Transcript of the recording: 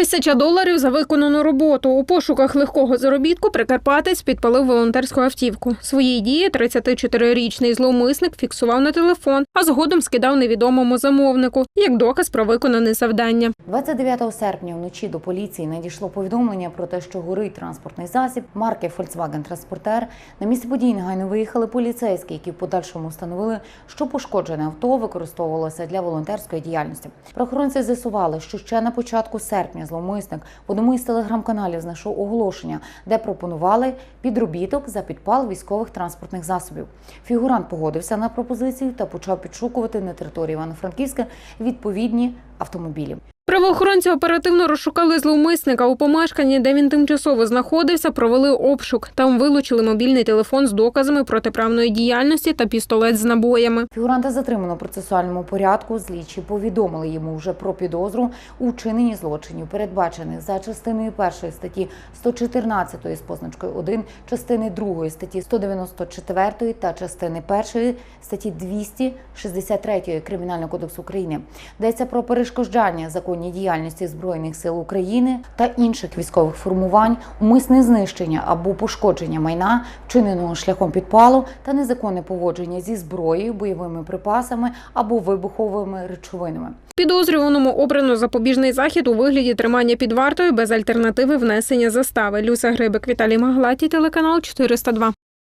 Тисяча доларів за виконану роботу. У пошуках легкого заробітку прикарпатець підпалив волонтерську автівку. Свої дії 34-річний зловмисник фіксував на телефон, а згодом скидав невідомому замовнику як доказ про виконане завдання. 29 серпня вночі до поліції надійшло повідомлення про те, що горить транспортний засіб марки Volkswagen Transporter. На місце події негайно виїхали поліцейські, які в подальшому встановили, що пошкоджене авто використовувалося для волонтерської діяльності. Правоохоронці з'ясували, що ще на початку серпня зловмисник в одному із телеграм-каналів знайшов оголошення, де пропонували підробіток за підпал військових транспортних засобів. Фігурант погодився на пропозицію та почав підшукувати на території Івано-Франківська відповідні автомобілі. Правоохоронці оперативно розшукали зловмисника у помешканні, де він тимчасово знаходився, провели обшук. Там вилучили мобільний телефон з доказами протиправної діяльності та пістолет з набоями. Фігуранта затримано процесуальному порядку. Злічі повідомили йому вже про підозру у вчиненні злочинів, передбачених за частиною першої статті 114 з позначкою 1, частини 2 статті 194 та частини першої статті 263 Кримінального кодексу України. Йдеться про перешкоджання законній діяльності збройних сил України та інших військових формувань, умисне знищення або пошкодження майна, вчиненого шляхом підпалу та незаконне поводження зі зброєю, бойовими припасами або вибуховими речовинами. Підозрюваному обрано запобіжний захід у вигляді тримання під вартою без альтернативи внесення застави. Люся Грибик, Віталій Маглаті, телеканал 402.